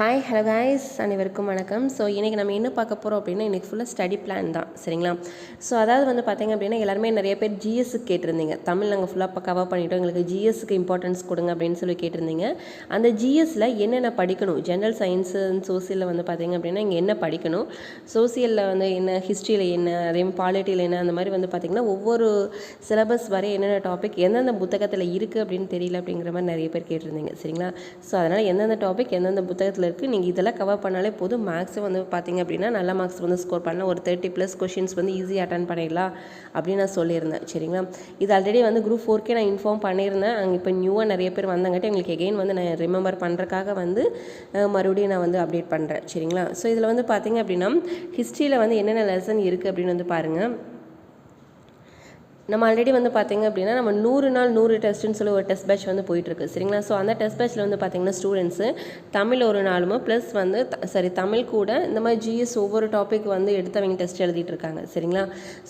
Hi hello guys அனைவருக்கும் வணக்கம். So இன்றைக்கி நம்ம என்ன பார்க்க போகிறோம் அப்படின்னா இன்றைக்கி ஃபுல்லாக ஸ்டடி பிளான் தான். சரிங்களா? ஸோ அதாவது வந்து பார்த்தீங்க அப்படின்னா எல்லாருமே நிறைய பேர் ஜிஎஸ்க்கு கேட்டிருந்தீங்க. தமிழ் நாங்கள் ஃபுல்லாக கவர் பண்ணிட்டோம். எங்களுக்கு ஜிஎஸ்க்கு இம்பார்ட்டன்ஸ் கொடுங்க அப்படின்னு சொல்லி கேட்டிருந்தீங்க. அந்த ஜிஎஸ்சில் என்னென்ன படிக்கணும்? ஜென்ரல் சயின்ஸு சோசியலில் வந்து பார்த்தீங்க அப்படின்னா இங்கே என்ன படிக்கணும்? சோசியலில் வந்து என்ன? ஹிஸ்ட்ரியில் என்ன? அதே பாலிட்டியில் என்ன? அந்த மாதிரி வந்து பார்த்திங்கன்னா ஒவ்வொரு சிலபஸ் வரை என்னென்ன டாபிக் எந்தெந்த புத்தகத்தில் இருக்குது அப்படின்னு தெரியல அப்படிங்கிற மாதிரி நிறைய பேர் கேட்டிருந்தீங்க. சரிங்களா? ஸோ அதனால் எந்தெந்த டாபிக் எந்தெந்த புத்தகத்தில் இருக்குது நீங்கள் இதெல்லாம் கவர் பண்ணாலே போதும். மேக்ஸ் வந்து பார்த்தீங்க அப்படின்னா நல்ல மார்க்ஸ் வந்து ஸ்கோர் பண்ணலாம். ஒரு தேர்ட்டி ப்ளஸ் கொஷின்ஸ் வந்து ஈஸியாக அட்டன் பண்ணிடலாம் அப்படின்னு நான் சொல்லியிருந்தேன். சரிங்களா? இது ஆல்ரெடி வந்து குரூப் ஃபோர்க்கே நான் இன்ஃபார்ம் பண்ணியிருந்தேன். அங்கே இப்போ நியூவாக நிறைய பேர் வந்தங்காட்டி எங்களுக்கு எகெயின் வந்து நான் ரிமெம்பர் பண்ணுறக்காக வந்து மறுபடியும் நான் வந்து அப்டேட் பண்ணுறேன் சரிங்களா? ஸோ இதில் வந்து பார்த்தீங்க அப்படின்னா ஹிஸ்ட்ரியில் வந்து என்னென்ன லெசன் இருக்குது அப்படின்னு வந்து பாருங்கள் நம்ம ஆல்ரெடி வந்து பார்த்தீங்க அப்படின்னா நம்ம நூறு நாள் நூறு டெஸ்ட்டுன்னு சொல்லி ஒரு டெஸ்ட் பேட்ச் வந்து போயிட்டுருக்கு. சரிங்களா? ஸோ அந்த டெஸ்ட் பேட்ச்சில் வந்து பார்த்திங்கன்னா ஸ்டூடெண்ட்ஸு தமிழ் ஒரு நாளுமோ ப்ளஸ் வந்து சாரி சரி தமிழ் கூட இந்த மாதிரி ஜிஎஸ் ஒவ்வொரு டாபிக் வந்து எடுத்து அவங்க டெஸ்ட் எழுதிட்டு இருக்காங்க. சரிங்களா?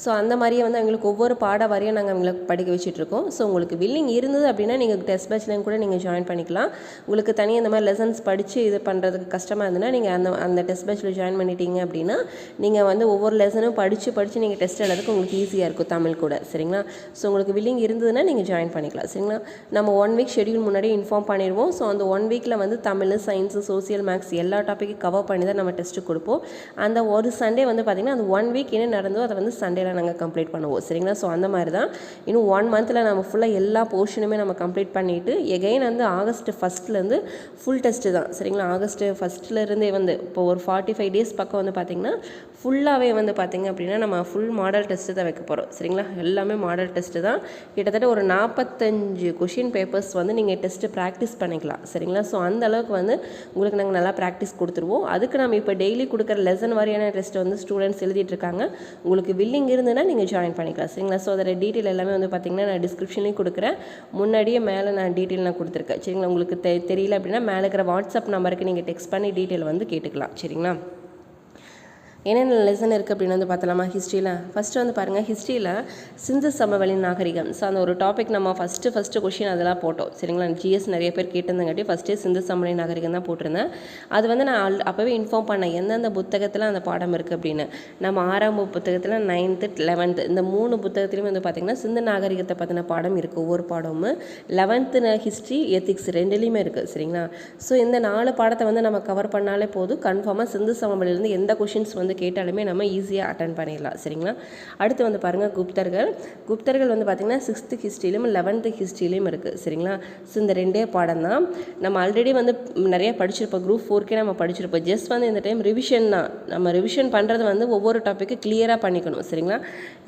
ஸோ அந்த மாதிரியே வந்து அவங்களுக்கு ஒவ்வொரு பாட வரையும் நாங்கள் அவங்களுக்கு படிக்க வச்சுட்ருக்கோம் ஸோ உங்களுக்கு வில்லிங் இருந்தது அப்படின்னா நீங்கள் டெஸ்ட் பேட்ச்லேயும் கூட நீங்கள் ஜாயின் பண்ணிக்கலாம். உங்களுக்கு தனியாக இந்த மாதிரி லெசன்ஸ் படித்து இது பண்ணுறதுக்கு கஷ்டமாக இருந்ததுன்னா நீங்கள் அந்த அந்த டெஸ்ட் பேட்ச்சில் ஜாயின் பண்ணிட்டீங்க அப்படின்னா நீங்கள் வந்து ஒவ்வொரு லெசனும் படித்து படித்து நீங்கள் டெஸ்ட் எழுதுறதுக்கு உங்களுக்கு ஈஸியாக இருக்கும் தமிழ் கூட. சரிங்களா? ஸோ உங்களுக்கு வில்லிங் இருந்ததுன்னா நீங்கள் ஜாயின் பண்ணிக்கலாம் சரிங்களா? நம்ம ஒன் வீக் ஷெடியூல் முன்னாடியே இன்ஃபார்ம் பண்ணிடுவோம். ஸோ அந்த ஒன் வீக்கில் வந்து தமிழ் சயின்ஸு சோசியல் மேக்ஸ் எல்லா டாப்பிக்கும் கவர் பண்ணி தான் நம்ம டெஸ்ட்டு கொடுப்போம். அந்த ஒரு சண்டே வந்து பார்த்திங்கன்னா அந்த ஒன் வீக் என்ன நடந்தோ அதை வந்து சண்டேல நாங்கள் கம்ப்ளீட் பண்ணுவோம் சரிங்களா? ஸோ அந்த மாதிரி தான். இன்னும் ஒன் மந்தில் நம்ம ஃபுல்லாக எல்லா போர்ஷனுமே நம்ம கம்ப்ளீட் பண்ணிவிட்டு எகைன் வந்து ஆகஸ்ட் ஃபஸ்ட்லேருந்து ஃபுல் டெஸ்ட்டு தான் சரிங்களா? ஆகஸ்ட் ஃபஸ்ட்லேருந்தே வந்து இப்போ ஒரு ஃபார்ட்டி ஃபைவ் டேஸ் பக்கம் வந்து பார்த்திங்கன்னா ஃபுல்லாகவே வந்து பார்த்திங்க அப்படின்னா நம்ம ஃபுல் மாடல் டெஸ்ட்டு தான் வைக்க போகிறோம் சரிங்களா? எல்லாமே மாடல் டெஸ்ட்டு தான். கிட்டத்தட்ட ஒரு நாற்பத்தஞ்சு கொஷின் பேப்பர்ஸ் வந்து நீங்கள் டெஸ்ட்டு ப்ராக்டிஸ் பண்ணிக்கலாம். சரிங்களா? ஸோ அந்த அளவுக்கு வந்து உங்களுக்கு நாங்கள் நல்லா ப்ராக்டிஸ் கொடுத்துருவோம். அதுக்கு நம்ம இப்போ டெய்லி கொடுக்குற லெசன் வாரியான டெஸ்ட் வந்து ஸ்டூடெண்ட்ஸ் எழுதிட்டு இருக்காங்க. உங்களுக்கு வில்லிங் இருந்ததுன்னா நீங்கள் ஜாயின் பண்ணிக்கலாம். சரிங்களா? ஸோ அதோட டீட்டெயில் எல்லாமே வந்து பார்த்திங்கன்னா நான் டிஸ்கிரிப்ஷன்லேயும் கொடுக்குறேன். முன்னாடியே மேலே நான் டீட்டெயில் நான் கொடுத்துருக்கேன். சரிங்களா? உங்களுக்கு தெ தெரியல அப்படின்னா மேலே இருக்கிற வாட்ஸ்அப் நம்பருக்கு நீங்கள் டெக்ஸ்ட் பண்ணி டீட்டெயில் வந்து கேட்டுக்கலாம். சரிங்களா? என்னென்ன லெசன் இருக்குது அப்படின்னு வந்து பார்த்தலாமா? ஹிஸ்ட்ரியில் ஃபஸ்ட்டு வந்து பாருங்கள் ஹிஸ்ட்ரியில் சிந்து சமவெளி நாகரிகம். ஸோ அந்த ஒரு டாபிக் நம்ம ஃபஸ்ட்டு ஃபஸ்ட்டு கொஷின் அதெல்லாம் போட்டோம். சரிங்களா? ஜிஎஸ் நிறைய பேர் கேட்டிருந்தங்காட்டி ஃபஸ்ட்டே சிந்து சமவெளி நாகரிகம் தான் போட்டிருந்தேன். அது வந்து நான் ஆல் அப்போவே இன்ஃபார்ம் பண்ணேன் எந்தெந்த புத்தகத்தில் அந்த பாடம் இருக்குது அப்படின்னு. நம்ம ஆறாம் புத்தகத்தில் நைன்த்து லெவன்த்து இந்த மூணு புத்தகத்துலையும் வந்து பார்த்திங்கன்னா சிந்து நாகரிகத்தை பற்றின பாடம் இருக்குது ஒவ்வொரு பாடமும் லெவன்த்து ஹிஸ்ட்ரி எத்திக்ஸ் ரெண்டுலேயுமே இருக்குது சரிங்களா? ஸோ இந்த நாலு பாடத்தை வந்து நம்ம கவர் பண்ணாலே போதும். கன்ஃபார்மாக சிந்து சமவெளியிலேருந்து எந்த கொஷின்ஸ் வந்து கேட்டாலுமே நம்ம ஈஸியாக அட்டன் பண்ணிடலாம். சரிங்களா? அடுத்து வந்து பாருங்கள் குப்தர்கள். குப்தர்கள் வந்து பார்த்திங்கன்னா சிக்ஸ்த்து ஹிஸ்ட்ரியிலும் லெவன்த்து ஹிஸ்ட்ரியிலையும் இருக்குது சரிங்களா? ஸோ இந்த ரெண்டே பாடம் தான். நம்ம ஆல்ரெடி வந்து நிறைய படிச்சிருப்போம். குரூப் ஃபோர்க்கே நம்ம படிச்சிருப்போம். ஜஸ்ட் வந்து இந்த டைம் ரிவிஷன் தான். நம்ம ரிவிஷன் பண்ணுறது வந்து ஒவ்வொரு டாப்பிக்கு கிளியராக பண்ணிக்கணும். சரிங்களா?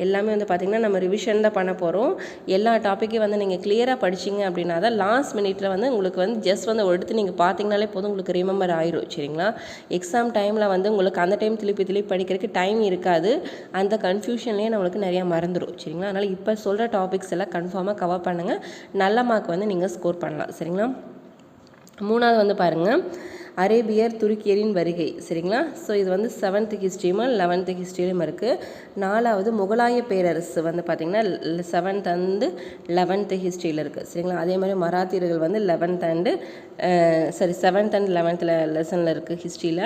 எல்லாமே வந்து பார்த்திங்கன்னா நம்ம ரிவிஷன் தான் பண்ண போகிறோம் எல்லா டாப்பிக்கையும் வந்து நீங்கள் கிளியராக படிச்சீங்க அப்படின்னா தான் லாஸ்ட் மினிட்ல வந்து உங்களுக்கு வந்து ஜஸ்ட் வந்து எடுத்து நீங்கள் பார்த்தீங்கனாலே போதும். உங்களுக்கு ரிமெம்பர் ஆயிரும். சரிங்களா? எக்ஸாம் டைமில் வந்து உங்களுக்கு அந்த டைம் திருப்பி இதுலேயே படிக்கிறதுக்கு டைம் இருக்காது. அந்த கன்ஃபியூஷன்லேயே நம்மளுக்கு நிறையா மறந்துடும் சரிங்களா? அதனால் இப்போ சொல்கிற டாபிக்ஸ் எல்லாம் கன்ஃபார்மாக கவர் பண்ணுங்கள் நல்ல மார்க் வந்து நீங்கள் ஸ்கோர் பண்ணலாம். சரிங்களா? மூணாவது வந்து பாருங்கள் அரேபியர் துருக்கியரின் வருகை. சரிங்களா? ஸோ இது வந்து செவன்த்து ஹிஸ்ட்ரியும் லெவன்த்து ஹிஸ்ட்ரியிலும் இருக்குது நாலாவது முகலாய பேரரசு வந்து பார்த்திங்கன்னா செவன்த் அண்டு லெவன்த்து ஹிஸ்ட்ரியில் இருக்குது சரிங்களா? அதே மாதிரி மராத்தியர்கள் வந்து eleventh and sorry seventh and லெவன்த்தில் லெசனில் இருக்குது ஹிஸ்ட்ரியில்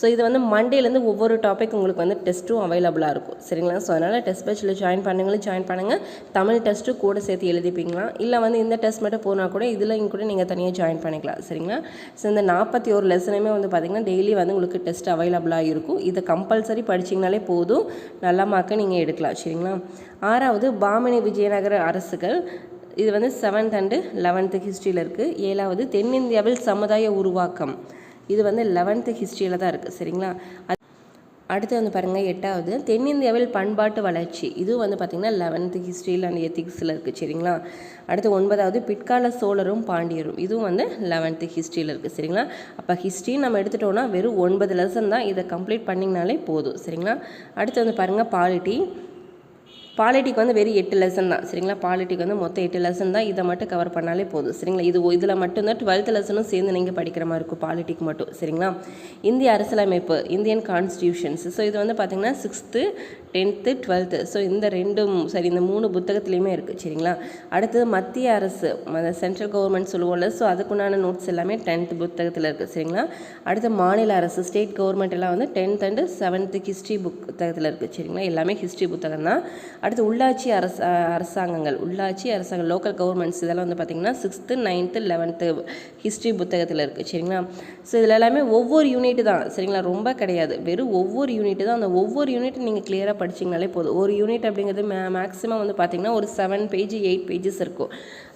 ஸோ இது வந்து மண்டேலேருந்து ஒவ்வொரு டாபிக் உங்களுக்கு வந்து டெஸ்ட்டும் அவைலபிளாக இருக்கும். சரிங்களா? ஸோ அதனால் டெஸ்ட் பேட்சில் ஜாயின் பண்ணுங்களும் ஜாயின் பண்ணுங்கள் தமிழ் டெஸ்ட்டு கூட சேர்த்து எழுதிப்பீங்களா? இல்லை வந்து இந்த டெஸ்ட் மட்டும் போனால் கூட இதில் கூட நீங்கள் தனியாக ஜாயின் பண்ணிக்கலாம். சரிங்களா? ஸோ இந்த நாற்பத்தி ஒரு லெசனுமே வந்து பார்த்திங்கன்னா டெய்லி வந்து உங்களுக்கு டெஸ்ட் அவைலபிளாக இருக்கும். இதை கம்பல்சரி படிச்சிங்கனாலே போதும். நல்ல மார்க்கை நீங்கள் எடுக்கலாம். சரிங்களா? ஆறாவது பாமினி விஜயநகர அரசுகள். இது வந்து செவன்த் அண்டு லெவன்த்து ஹிஸ்ட்ரியில் இருக்குது ஏழாவது தென்னிந்தியாவில் சமுதாய உருவாக்கம். இது வந்து லெவன்த்து ஹிஸ்ட்ரியில் தான் இருக்குது சரிங்களா? அது- அடுத்து வந்து பாருங்கள் எட்டாவது தென்னிந்தியாவில் பண்பாட்டு வளர்ச்சி. இதுவும் வந்து பார்த்திங்கன்னா லெவன்த்து ஹிஸ்ட்ரியில் அண்ட் எத்திக்ஸில் இருக்குது சரிங்களா? அடுத்து ஒன்பதாவது பிற்கால சோழரும் பாண்டியரும். இதுவும் வந்து லெவன்த்து ஹிஸ்ட்ரியில் இருக்குது சரிங்களா? அப்போ ஹிஸ்ட்ரி நம்ம எடுத்துட்டோம்னா வெறும் ஒன்பது லெசன் தான் இதை கம்ப்ளீட் பண்ணிங்கனாலே போதும் சரிங்களா? அடுத்து வந்து பாருங்கள் பாலிட்டி பாலிட்டிக்கு வந்து வெறும் எட்டு லெசன் தான். சரிங்களா? பாலிட்டிக்கு வந்து மொத்தம் எட்டு லெசன் தான். இதை மட்டும் கவர் பண்ணாலே போதும். சரிங்களா? இது இதில் மட்டும்தான் டுவெல்த் லெசனும் சேர்ந்து நீங்கள் படிக்கிற மாதிரி இருக்கும் பாலிட்டிக் மட்டும். சரிங்களா? இந்திய அரசியலமைப்பு இந்தியன் கான்ஸ்டியூஷன்ஸ் ஸோ இது வந்து பார்த்திங்கன்னா சிக்ஸ்த்து டென்த்து டுவெல்த்து ஸோ இந்த ரெண்டும் சரி இந்த மூணு புத்தகத்துலேயுமே இருக்குது சரிங்களா? அடுத்தது மத்திய அரசு சென்ட்ரல் கவர்மெண்ட் சொல்லுவோம்ல ஸோ அதுக்குண்டான நோட்ஸ் எல்லாமே டென்த் புத்தகத்தில் இருக்குது சரிங்களா? அடுத்து மாநில அரசு ஸ்டேட் கவர்மெண்ட் எல்லாம் வந்து டென்த் அண்டு செவன்த்து ஹிஸ்ட்ரி புத்தகத்தில் இருக்குது சரிங்களா? எல்லாமே ஹிஸ்ட்ரி புத்தகம் தான். அடுத்து உள்ளாட்சி அரச அரசாங்கங்கள் உள்ளாட்சி அரசாங்கம் லோக்கல் கவர்மெண்ட்ஸ் இதெல்லாம் வந்து பார்த்திங்கன்னா சிக்ஸ்த்து நைன்த்து லெவன்த்து ஹிஸ்ட்ரி புத்தகத்தில் இருக்குது சரிங்களா? ஸோ இதில் எல்லாமே ஒவ்வொரு யூனிட் தான் சரிங்களா? ரொம்ப கிடையாது. வெறும் ஒவ்வொரு யூனிட் தான். அந்த ஒவ்வொரு யூனிட் நீங்கள் கிளியராக படிச்சிங்கனாலே போதும். ஒரு யூனிட் அப்படிங்கிறது மே மேக்ஸிமம் வந்து பார்த்திங்கன்னா ஒரு செவன் பேஜ் எயிட் பேஜஸ் இருக்கும்.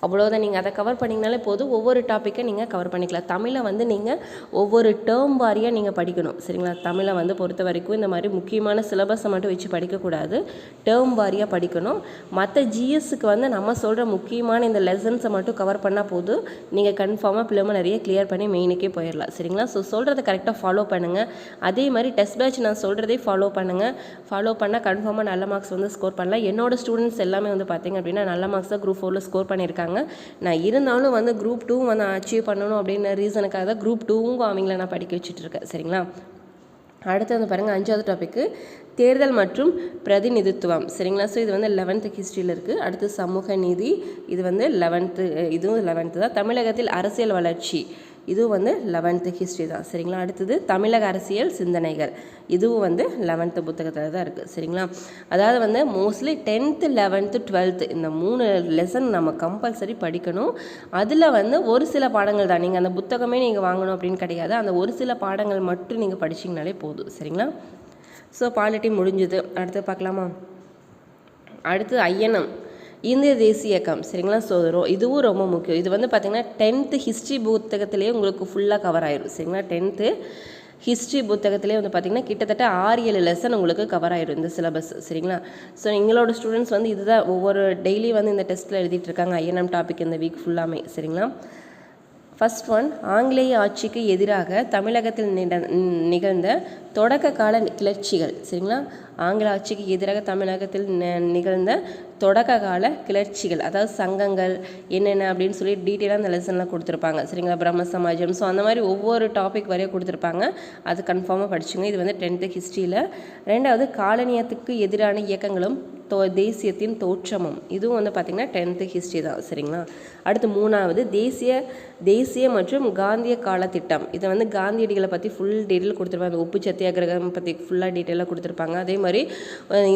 அவ்வளோதான் நீங்கள் அதை கவர் பண்ணிங்கனாலே போதும். ஒவ்வொரு டாப்பிக்கை நீங்கள் கவர் பண்ணிக்கலாம். தமிழை வந்து நீங்கள் ஒவ்வொரு டேர்ம் வாரியாக நீங்கள் படிக்கணும். சரிங்களா? தமிழை வந்து பொறுத்த வரைக்கும் இந்த மாதிரி முக்கியமான சிலபஸை மட்டும் வச்சு படிக்கக்கூடாது. டேர்ம் வாரியாக படிக்கணும். மற்ற ஜிஎஸ்க்கு வந்து நம்ம சொல்கிற முக்கியமான இந்த லெசன்ஸை மட்டும் கவர் பண்ணால் போதும். நீங்கள் கன்ஃபார்மாக ப்ரிலிமினரியை கிளியர் பண்ணி மெயினுக்கே போயிடலாம். சரிங்களா? ஸோ சொல்கிறத கரெக்டாக ஃபாலோ பண்ணுங்கள் அதே மாதிரி டெஸ்ட் பேட்ச் நான் சொல்கிறதே ஃபாலோ பண்ணுங்கள் ஃபாலோ பண்ணால் கன்ஃபார்மாக நல்ல மார்க்ஸ் வந்து ஸ்கோர் பண்ணலாம். என்னோட ஸ்டூடெண்ட்ஸ் எல்லாமே வந்து பார்த்திங்க அப்படின்னா நல்ல மார்க்ஸ் தான் குரூப் ஃபோரில் ஸ்கோர் பண்ணியிருக்காங்க. நான் இருந்தாலும் வந்து குரூப் டூ வந்து அச்சீவ் பண்ணணும் அப்படின்ற ரீசனுக்காக தான் குரூப் டூவும் அவங்கள நான் படிக்க வச்சுட்ருக்கேன் சரிங்களா? அடுத்து வந்து பாருங்கள் அஞ்சாவது டாபிக்கு தேர்தல் மற்றும் பிரதிநிதித்துவம். சரிங்களா? ஸோ இது வந்து லெவன்த்து ஹிஸ்ட்ரியில் இருக்குது அடுத்து சமூக நீதி இது வந்து லெவன்த்து இதுவும் லெவன்த்து தான். தமிழகத்தில் அரசியல் வளர்ச்சி. இதுவும் வந்து லெவன்த்து ஹிஸ்ட்ரி தான். சரிங்களா? அடுத்தது தமிழக அரசியல் சிந்தனைகள். இதுவும் வந்து லெவன்த்து புத்தகத்தில் தான் இருக்குது சரிங்களா? அதாவது வந்து மோஸ்ட்லி டென்த்து லெவன்த்து டுவெல்த்து இந்த மூணு லெசன் நம்ம கம்பல்சரி படிக்கணும். அதில் வந்து ஒரு சில பாடங்கள் தான். நீங்கள் அந்த புத்தகமே நீங்கள் வாங்கணும் அப்படின்னு கிடையாது. அந்த ஒரு சில பாடங்கள் மட்டும் நீங்கள் படிச்சிங்கனாலே போதும். சரிங்களா? ஸோ பாலிட்டி முடிஞ்சுது. அடுத்து பார்க்கலாமா? அடுத்து ஐயனம். இந்திய தேசிய இயக்கம் சரிங்களா? ஸோ இதுவும் ரொம்ப முக்கியம். இது வந்து பார்த்திங்கன்னா டென்த்து ஹிஸ்ட்ரி புத்தகத்திலே உங்களுக்கு ஃபுல்லாக கவர் ஆயிடும் சரிங்களா? டென்த்து ஹிஸ்ட்ரி புத்தகத்திலே வந்து பார்த்திங்கன்னா கிட்டத்தட்ட ஆறு ஏழு லெசன் உங்களுக்கு கவர் ஆயிடும் இந்த சிலபஸ் சரிங்களா? ஸோ எங்களோட ஸ்டூடெண்ட்ஸ் வந்து இதுதான் ஒவ்வொரு டெய்லி வந்து இந்த டெஸ்ட்டில் எழுதிட்டு இருக்காங்க ஐஎன்எம் டாபிக் இந்த வீக் ஃபுல்லாமே சரிங்களா? ஃபஸ்ட் ஒன் ஆங்கிலேய ஆட்சிக்கு எதிராக தமிழகத்தில் நிட- நிகழ்ந்த தொடக்க கால கிளர்ச்சிகள் சரிங்களா? ஆங்கில ஆட்சிக்கு எதிராக தமிழகத்தில் நிகழ்ந்த தொடக்க கால கிளர்ச்சிகள் அதாவது சங்கங்கள் என்னென்ன அப்படின்னு சொல்லி டீட்டெயிலாக அந்த லெசன்லாம் கொடுத்துருப்பாங்க. சரிங்களா? பிரம்ம சமாஜம். ஸோ அந்த மாதிரி ஒவ்வொரு டாபிக் வரையும் கொடுத்துருப்பாங்க. அது கன்ஃபார்மாக படிச்சுங்க. இது வந்து டென்த்து ஹிஸ்ட்ரியில் ரெண்டாவது காலனியத்துக்கு எதிரான இயக்கங்களும் தோ தேசியத்தின் தோற்றமும். இதுவும் வந்து பார்த்திங்கன்னா டென்த்து ஹிஸ்ட்ரி தான். சரிங்களா? அடுத்து மூணாவது தேசிய தேசிய மற்றும் காந்திய கால திட்டம் இதை வந்து காந்தியடிகளை பற்றி ஃபுல் டீட்டெயில் கொடுத்துருப்பாங்க. அந்த உப்பு சத்தியாகிரகம் பற்றி ஃபுல்லாக டீட்டெயிலாக கொடுத்துருப்பாங்க. அதே மாதிரி மாதிரி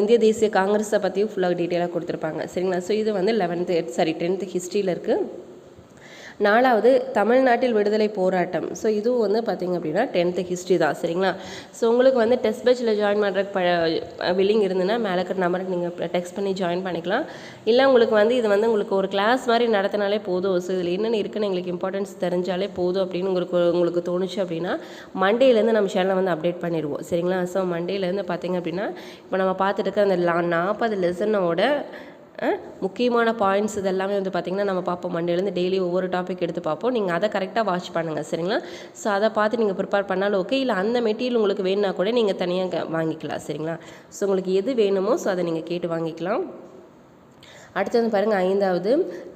இந்திய தேசிய காங்கிரஸை பற்றியும் ஃபுல்லாக டீட்டெயிலாக கொடுத்துருப்பாங்க. சரிங்களா? ஸோ இது வந்து லெவன்த்து சாரி டென்த்து ஹிஸ்ட்ரியில் இருக்குது நாலாவது தமிழ்நாட்டில் விடுதலை போராட்டம். ஸோ இதுவும் வந்து பார்த்திங்க அப்படின்னா டென்த்து ஹிஸ்ட்ரி தான். சரிங்களா? ஸோ உங்களுக்கு வந்து டெஸ்ட் பேட்சில் ஜாயின் பண்ணுறதுக்கு ப வில்லிங் இருந்ததுன்னா மேலே இருக்கிற நம்பருக்கு நீங்கள் டெக்ஸ்ட் பண்ணி ஜாயின் பண்ணிக்கலாம். இல்லை உங்களுக்கு வந்து இது வந்து உங்களுக்கு ஒரு கிளாஸ் மாதிரி நடத்தினாலே போதும். ஸோ இதில் என்னென்ன இருக்குன்னு எங்களுக்கு இம்பார்ட்டன்ஸ் தெரிஞ்சாலே போதும் அப்படின்னு உங்களுக்கு உங்களுக்கு தோணுச்சு அப்படின்னா மண்டேலேருந்து நம்ம சேனலை வந்து அப்டேட் பண்ணிடுவோம். சரிங்களா? ஸோ மண்டேலேருந்து பார்த்திங்க அப்படின்னா இப்போ நம்ம பார்த்துட்டு இருக்க அந்த லா நாற்பது லெசனோட முக்கியமான பாயிண்ட்ஸ் இது எல்லாமே வந்து பார்த்திங்கன்னா நம்ம பார்ப்போம். மண்டேலேருந்து டெய்லி ஒவ்வொரு டாபிக் எடுத்து பார்ப்போம். நீங்கள் அதை கரெக்டாக வாட்ச் பண்ணுங்கள் சரிங்களா? ஸோ அதை பார்த்து நீங்கள் ப்ரிப்பேர் பண்ணாலும் ஓகே இல்லை அந்த மெட்டீரியல் உங்களுக்கு வேணுன்னா கூட நீங்கள் தனியாக வாங்கிக்கலாம் சரிங்களா? ஸோ உங்களுக்கு எது வேணுமோ ஸோ அதை நீங்கள் கேட்டு வாங்கிக்கலாம். அடுத்தது பாருங்கள் ஐந்தாவது.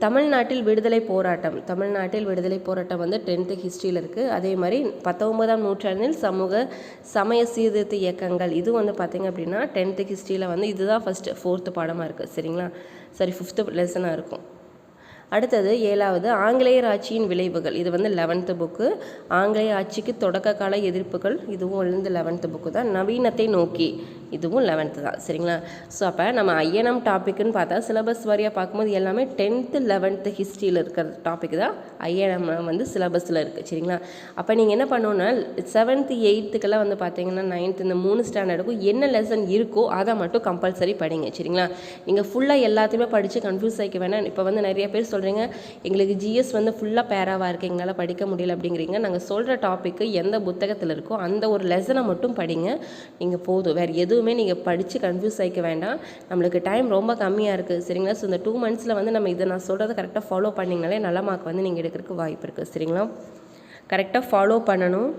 தமிழ்நாட்டில் விடுதலை போராட்டம். தமிழ்நாட்டில் விடுதலை போராட்டம் வந்து டென்த்து ஹிஸ்ட்ரியில் இருக்குது அதே மாதிரி பத்தொன்பதாம் நூற்றாண்டில் சமூக சமய சீர்திருத்த இயக்கங்கள். இது வந்து பார்த்திங்க அப்படின்னா டென்த்து ஹிஸ்ட்ரியில் வந்து இதுதான் ஃபஸ்ட்டு ஃபோர்த்து பாடமாக இருக்குது சரிங்களா? சரி ஃபிஃப்த்து லெசனாக இருக்கும். அடுத்தது ஏழாவது ஆங்கிலேயர் ஆட்சியின் விளைவுகள். இது வந்து லெவன்த்து புக்கு ஆங்கிலேய ஆட்சிக்கு தொடக்க கால எதிர்ப்புகள் இதுவும் வந்து லெவன்த்து புக்கு தான். நவீனத்தை நோக்கி. இதுவும் லெவன்த்து தான் சரிங்களா? ஸோ அப்போ நம்ம ஐஎன்எம் டாப்பிக்குன்னு பார்த்தா சிலபஸ் வாரியாக பார்க்கும்போது எல்லாமே டென்த்து லெவன்த்து ஹிஸ்ட்ரியில் இருக்கிற டாபிக் தான் ஐஎன்எம் வந்து சிலபஸில் இருக்குது சரிங்களா? அப்போ நீங்கள் என்ன பண்ணணுன்னா செவன்த்து எயித்துக்கெல்லாம் வந்து பார்த்தீங்கன்னா நைன்த்து இந்த மூணு ஸ்டாண்டர்டுக்கும் என்ன லெசன் இருக்கோ அதை மட்டும் கம்பல்சரி படிங்க சரிங்களா? நீங்கள் ஃபுல்லாக எல்லாத்தையுமே படித்து கன்ஃபியூஸ் ஆகிக்க வேணாம். இப்போ வந்து நிறைய பேர் சொல்கிறீங்க எங்களுக்கு ஜிஎஸ் வந்து ஃபுல்லாக பேராவாக இருக்குது எங்களால் படிக்க முடியல அப்படிங்கிறீங்க. நாங்கள் சொல்கிற டாப்பிக்கு எந்த புத்தகத்தில் இருக்கோ அந்த ஒரு லெசனை மட்டும் படிங்க. நீங்கள் போதும். வேறு எதுவும் நீங்கள் படித்து கன்ஃபியூஸ் ஆகிக்க வேண்டாம். நம்மளுக்கு டைம் ரொம்ப கம்மியாக இருக்குது சரிங்களா? ஸோ இந்த டூ மந்த்ஸில் வந்து நம்ம இதை நான் சொல்கிறத கரெக்டாக ஃபாலோ பண்ணிங்கனாலே நல்ல மார்க் வந்து நீங்கள் எடுக்கிறதுக்கு வாய்ப்பு இருக்குது சரிங்களா? கரெக்டாக ஃபாலோ பண்ணணும்.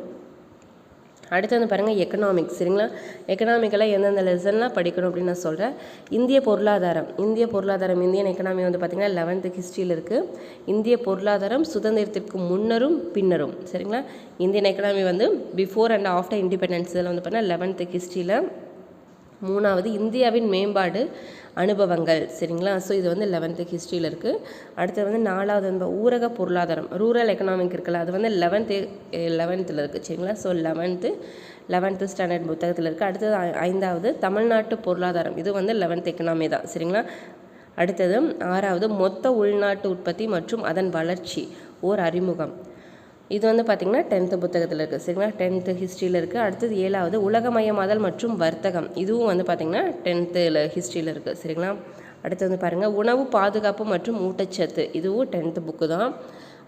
அடுத்து வந்து பாருங்கள் எக்கனாமிக்ஸ் சரிங்களா? எக்கனாமிக்கெல்லாம் எந்தெந்த லெசன்லாம் படிக்கணும் அப்படின்னு நான் சொல்கிறேன் இந்திய பொருளாதாரம். இந்திய பொருளாதாரம் இந்தியன் எக்கனாமி வந்து பார்த்திங்கன்னா லெவன்த்து ஹிஸ்ட்ரியில் இருக்குது இந்திய பொருளாதாரம் சுதந்திரத்திற்கு முன்னரும் பின்னரும். சரிங்களா? இந்தியன் எக்கனாமி வந்து பிஃபோர் அண்ட் ஆஃப்டர் இண்டிபெண்டன்ஸ் இதில் வந்து பார்த்தீங்கன்னா லெவன்த்து ஹிஸ்ட்ரியில் மூணாவது இந்தியாவின் மேம்பாடு அனுபவங்கள் சரிங்களா? ஸோ இது வந்து லெவன்த்து ஹிஸ்ட்ரியில் இருக்குது அடுத்தது வந்து நாலாவது வந்து ஊரக பொருளாதாரம் ரூரல் எக்கனாமிக் இருக்குல்ல அது வந்து லெவன்த்து லெவன்த்தில் இருக்குது சரிங்களா? ஸோ லெவன்த்து லெவன்த்து ஸ்டாண்டர்ட் புத்தகத்தில் இருக்குது அடுத்தது ஐந்தாவது தமிழ்நாட்டு பொருளாதாரம் இது வந்து லெவன்த் எக்கனாமி தான் சரிங்களா? அடுத்தது ஆறாவது மொத்த உள்நாட்டு உற்பத்தி மற்றும் அதன் வளர்ச்சி ஓர் அறிமுகம். இது வந்து பார்த்திங்கன்னா டென்த்து புத்தகத்தில் இருக்குது சரிங்களா? டென்த்து ஹிஸ்ட்ரியில் இருக்குது அடுத்தது ஏழாவது உலகமயமாதல் மற்றும் வர்த்தகம். இதுவும் வந்து பார்த்திங்கன்னா டென்த்தில் ஹிஸ்ட்ரியில் இருக்குது சரிங்களா? அடுத்து வந்து பாருங்கள் உணவு பாதுகாப்பு மற்றும் ஊட்டச்சத்து. இதுவும் டென்த்து புக்கு தான்.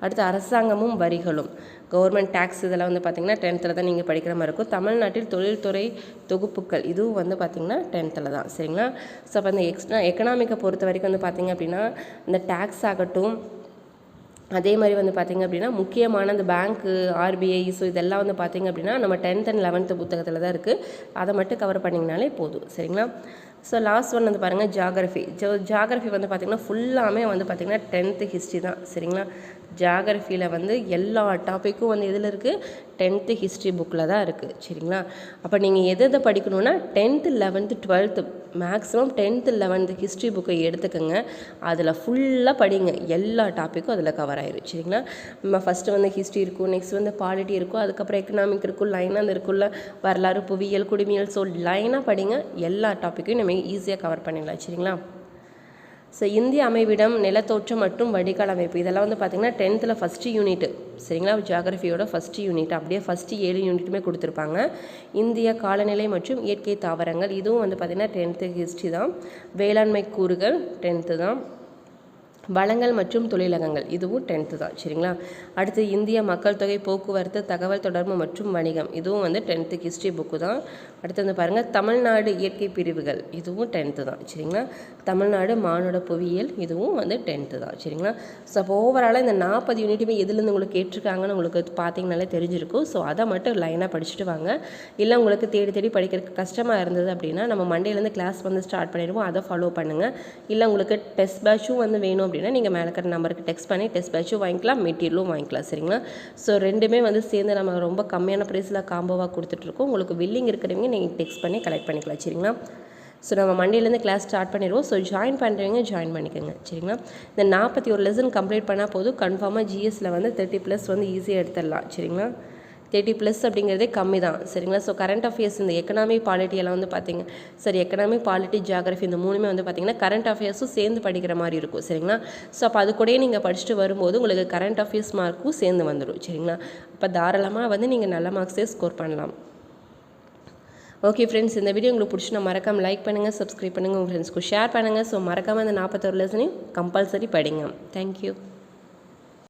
அடுத்து அரசாங்கமும் வரிகளும். கவர்மெண்ட் டேக்ஸ் இதெல்லாம் வந்து பார்த்திங்கன்னா டென்த்தில் தான் நீங்கள் படிக்கிற மாதிரி இருக்கும். தமிழ்நாட்டில் தொழில்துறை தொகுப்புகள் இதுவும் வந்து பார்த்திங்கன்னா டென்த்தில் தான் சரிங்களா? ஸோ அப்போ அந்த எக்ஸ்ட்ரா எக்கனாமிக்கை பொறுத்த வரைக்கும் வந்து பார்த்திங்க அப்படின்னா இந்த டேக்ஸ் ஆகட்டும் அதே மாதிரி வந்து பார்த்திங்க அப்படின்னா முக்கியமான அந்த பேங்க்கு ஆர்பிஐ ஸோ இதெல்லாம் வந்து பார்த்திங்க அப்படின்னா நம்ம டென்த் அண்ட் லெவன்த்து புத்தகத்தில் தான் இருக்குது அதை மட்டும் கவர் பண்ணிங்கனாலே போதும். சரிங்களா? ஸோ லாஸ்ட் ஒன் வந்து பாருங்கள் ஜாகிரஃபி ஜோ ஜாகிரஃபி வந்து பார்த்திங்கன்னா ஃபுல்லாமே வந்து பார்த்திங்கன்னா டென்த்து ஹிஸ்ட்ரி தான். சரிங்களா? ஜாகிரஃபியில் வந்து எல்லா டாப்பிக்கும் வந்து எதில் இருக்குது டென்த்து ஹிஸ்ட்ரி புக்கில் தான் இருக்குது சரிங்களா? அப்போ நீங்கள் எது எதை படிக்கணும்னா tenth eleventh twelfth maximum tenth eleventh history புக்கை எடுத்துக்கோங்க. அதில் ஃபுல்லாக படிங்க. எல்லா டாப்பிக்கும் அதில் கவர் ஆயிரும். சரிங்களா? நம்ம ஃபஸ்ட்டு வந்து ஹிஸ்ட்ரி இருக்கும். நெக்ஸ்ட் வந்து பாலிட்டி இருக்கும். அதுக்கப்புறம் எக்கனாமிக் இருக்கும். லைனாக அந்த இருக்குள்ள வரலாறு புவியியல் குடிமியல் ஸோ லைனாக படிங்க. எல்லா டாப்பிக்கையும் நம்ம ஈஸியாக கவர் பண்ணிடலாம். சரிங்களா? ஸோ இந்திய அமைவிடம் நிலத்தோற்றம் மற்றும் வடிகால் அமைப்பு. இதெல்லாம் வந்து பார்த்திங்கன்னா டென்த்தில் ஃபஸ்ட்டு யூனிட் சரிங்களா? ஜியாகிரஃபியோட ஃபஸ்ட்டு யூனிட் அப்படியே ஃபஸ்ட்டு ஏழு யூனிட்டுமே கொடுத்துருப்பாங்க. இந்திய காலநிலை மற்றும் இயற்கை தாவரங்கள். இதுவும் வந்து பார்த்திங்கன்னா டென்த்து ஹிஸ்ட்ரி தான். வேளாண்மை கூறுகள் டென்த்து தான். வளங்கள் மற்றும் தொழிலகங்கள். இதுவும் டென்த்து தான் சரிங்களா? அடுத்து இந்திய மக்கள் தொகை போக்குவரத்து தகவல் தொடர்பு மற்றும் வணிகம். இதுவும் வந்து டென்த்து ஹிஸ்ட்ரி புக்கு தான். அடுத்து வந்து பாருங்கள் தமிழ்நாடு இயற்கை பிரிவுகள். இதுவும் டென்த்து தான் சரிங்களா? தமிழ்நாடு மானுட புவியியல் இதுவும் வந்து டென்த்து தான் சரிங்களா? ஸோ அப்போ ஓவராலாக இந்த நாற்பது யூனிட்டுமே எதுலேருந்து உங்களுக்கு கேட்டிருக்காங்கன்னு உங்களுக்கு பார்த்தீங்கனாலே தெரிஞ்சிருக்கும். ஸோ அதை மட்டும் லைனாக படிச்சுட்டு வாங்க. இல்லை உங்களுக்கு தேடி தேடி படிக்கிறதுக்கு கஷ்டமாக இருந்தது அப்படின்னா நம்ம மண்டேலேருந்து கிளாஸ் வந்து ஸ்டார்ட் பண்ணிடுவோம். அதை ஃபாலோ பண்ணுங்கள் இல்லை உங்களுக்கு டெஸ்ட் பேட்சும் வந்து வேணும் அப்படின்னா நீங்கள் மேலே இருக்கிற நம்பருக்கு டெக்ஸ்ட் பண்ணி டெஸ்ட் பேட்சும் வாங்கிக்கலாம் மெட்டீரியலும் வாங்கிக்கலாம் சரிங்களா? ஸோ ரெண்டுமே வந்து சேர்ந்து நம்ம ரொம்ப கம்மியான ப்ரைஸில் காம்போவாக கொடுத்துட்ருக்கோம் உங்களுக்கு வில்லிங் இருக்கிறவங்க நீங்கள் டெக்ஸ்ட் பண்ணி கலெக்ட் பண்ணிக்கலாம் சரிங்களா? ஸோ நம்ம மண்டேலேருந்து கிளாஸ் ஸ்டார்ட் பண்ணிடுவோம். ஸோ ஜாயின் பண்ணுறவங்க ஜாயின் பண்ணிக்கோங்க சரிங்களா? இந்த நாற்பத்தி ஒரு லெசன் கம்ப்ளீட் பண்ணால் போதும். கன்ஃபார்மாக ஜிஎஸ்சில் வந்து தேர்ட்டி ப்ளஸ் வந்து ஈஸியாக எடுத்துடலாம் சரிங்களா? தேர்ட்டி ப்ளஸ் அப்படிங்கிறதே கம்மி தான். சரிங்களா? ஸோ கரண்ட் அஃபேர்ஸ் இந்த எக்கனாமி பாலிட்டி எல்லாம் வந்து பார்த்தீங்க சரி எக்கனாமி பாலிட்டி ஜியாகிரஃபி இந்த மூணுமே வந்து பார்த்தீங்கன்னா கரண்ட் அஃபேர்ஸும் சேர்ந்து படிக்கிற மாதிரி இருக்கும். சரிங்களா? ஸோ அப்போ அது கூடயே நீங்கள் படிச்சுட்டு வரும்போது உங்களுக்கு கரண்ட் அஃபேர்ஸ் மார்க்கும் சேர்ந்து வந்துடும் சரிங்களா? அப்போ தாராளமாக வந்து நீங்கள் நல்ல மார்க்ஸே ஸ்கோர் பண்ணலாம். ஓகே ஃப்ரெண்ட்ஸ் இந்த வீடியோ உங்களுக்கு பிடிச்சினா மறக்காம லைக் பண்ணுங்கள் சப்ஸ்கிரைப் பண்ணுங்கள் உங்கள் ஃப்ரெண்ட்ஸ்க்கு ஷேர் பண்ணுங்கள் ஸோ மறக்காமல் அந்த நாற்பத்தொரு லெசனையும் கம்பல்சரி படிங்க. தேங்க்யூ